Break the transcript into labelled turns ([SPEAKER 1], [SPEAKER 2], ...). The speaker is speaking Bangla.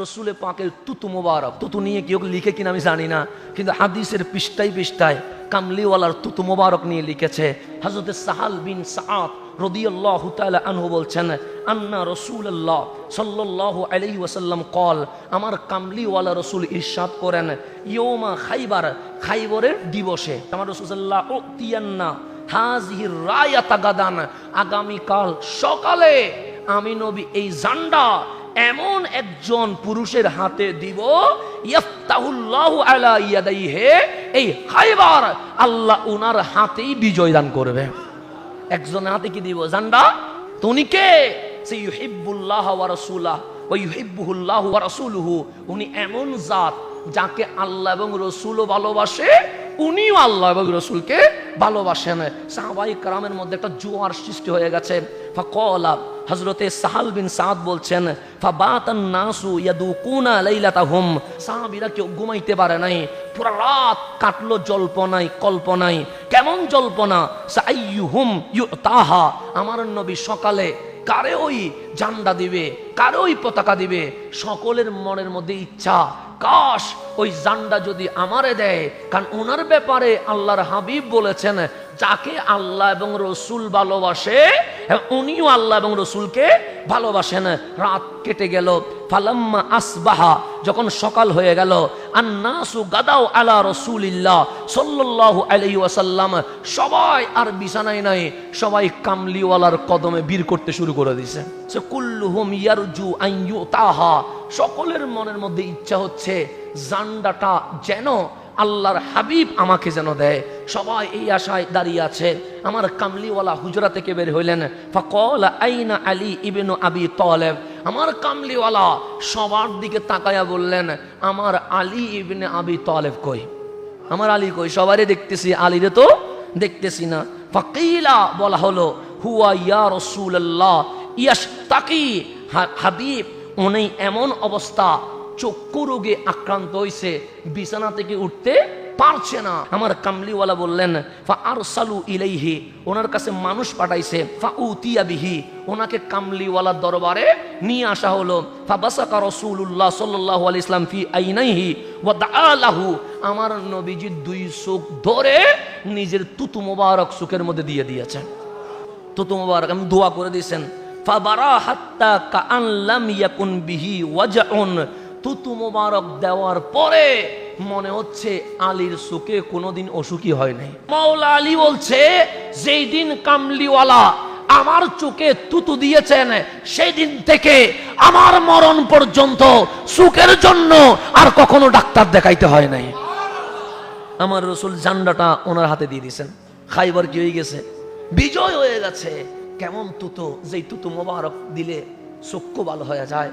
[SPEAKER 1] রসুলে পাকের তুতু মোবারক। তুতু নিয়ে কেউ লিখে কিনা আমি জানি না, কিন্তু হাদিসের পৃষ্ঠায় পৃষ্ঠায় কামলিওয়ালার তুতু মোবারক নিয়ে লিখেছে। হজরত সাহাল বিন সাআদ রদিয়াল্লাহু তাআলা আনহু বলছেন, আন্না রাসূলুল্লাহ সাল্লাল্লাহু আলাইহি ওয়াসাল্লাম কল আমার কামলিওয়ালা রসুল ইরশাদ করেন ইয়ৌমা খাইবার খাইবরের দিবসে। আমার রসুল সাল্লাহ ও তিয়ান্না হাজির রায়াতা গাদান, আগামীকাল সকালে আমি নবী এই জান্ডা এমন একজন পুরুষের হাতে দিব এই খাইবার আল্লাহ উনার হাতেই বিজয় দান করবে। একজনের হাতে কি দিব? জান্ডা তুমি কে? সে ইউহিব্বুল্লাহ ওয়া রাসূলাহ, ওয়া ইউহিব্বুহুল্লাহু ওয়া রাসূলুহু। উনি এমন জাত যাকে আল্লাহ এবং রসুলও ভালোবাসে উনিও আল্লাহ এবং রসুলকে ভালোবাসেন। সাহাবাই কারামের মধ্যে একটা জোয়ার সৃষ্টি হয়ে গেছে। ফাকলা হজরতে সাহাল বিন সাদ বলছেন, ফাবাতান নাসু ইয়াদুকুনা লাইলাতাহুম। সাহাবীরা কেউ ঘুমাইতে পারে নাই। পুরা রাত কাটলো জল্পনায়, কল্পনায়। কেমন জল্পনা? সাইয়ুহুম ইউতাহা। আমার নবী সকালে কারে ওই জান্ডা দিবে? কারে ওই পতাকা দিবে? সকলের মনের মধ্যে ইচ্ছা, কাশ, ওই জান্ডা যদি আমারে দেয়। কারণ ওনার ব্যাপারে আল্লাহর হাবিব বলেছেন, যাকে আল্লাহ এবং রসুল ভালোবাসে উনিও আল্লাহ এবং রসুলকে ভালোবাসেন। রাত কেটে গেল। ফালাম্মা আসবাহা, যখন সকাল হয়ে গেল, আন্নাসু গাদাও আলা রসুলিল্লাহ সাল্লাল্লাহু আলাইহি ওয়াসাল্লাম। সবাই আর বিছানায় নাই, সবাই কামলিওয়ালার কদমে বীর করতে শুরু করে দিছে। সে কুল্লুহুম ইয়ারজু আন ইউতাহা, সকলের মনের মধ্যে ইচ্ছা হচ্ছে জান্ডাটা যেন আল্লাহর হাবিব আমাকে যেন দেয়। সবাই এই আশায় দাঁড়িয়ে আছে। আমার কামলিওয়ালা হুজরা থেকে বের হইলেন। ফাকল আইনা আলী ইবেনু আবি তলেব। আমার কামলিওয়ালা সবার দিকে তাকায়া বললেন, আমার আলী ইবনে আবি তলেব কই? আমার আলী কই? সবারই দেখতেছি, আলীরে তো দেখতেছি না। ফাকিলা বলা হলো, হুয়া ইয়া রসুল্লাহ ইয়াস তাকি হাবিব, উনি এমন অবস্থা, চক্ষু রোগে আক্রান্ত হয়েছে বিছানা থেকে উঠতে পারছে না। আমার কামলিওয়ালা বললেন, ফা আর সালু ইলাইহি ওনার কাছে মানুষ পাঠাইছে, ফা উতিয়া বিহি ওনাকে কামলিওয়ালার দরবারে নিয়ে আসা হলো। ফা বাসাকা রাসূলুল্লাহ সাল্লাল্লাহু আলাইহি ইসলাম ফি আইনাইহি ওয়া দাআলাহু আমার নবীজি দুই চোখ ধরে নিজের তুতু মোবারক চোখের মধ্যে দিয়ে দিয়েছেন। তুতু মোবারক, আমি দোয়া করে দিয়েছেন। ফাবারা হাত্তা কাআন লাম ইয়াকুন বিহি তুতু মোবারক দেওয়ার পরে মনে হচ্ছে আলীর সুখে কোনোদিন অসুখী হয় নাই। মাওলা আলী বলছে যেই দিন কামলিওয়ালা আমার চোখে তুতু দিয়েছেন সেই দিন থেকে আমার মরণ পর্যন্ত সুখের জন্য আর কখনো ডাক্তার দেখাইতে হয় নাই। আমার রসুল জান্ডাটা ওনার হাতে দিয়ে দিয়েছেন। খাইবার কি হয়ে গেছে? বিজয় হয়ে গেছে। কেমন তুতো যেই তুতু মোবারক দিলে চক্ষু ভালো হয়ে যায়।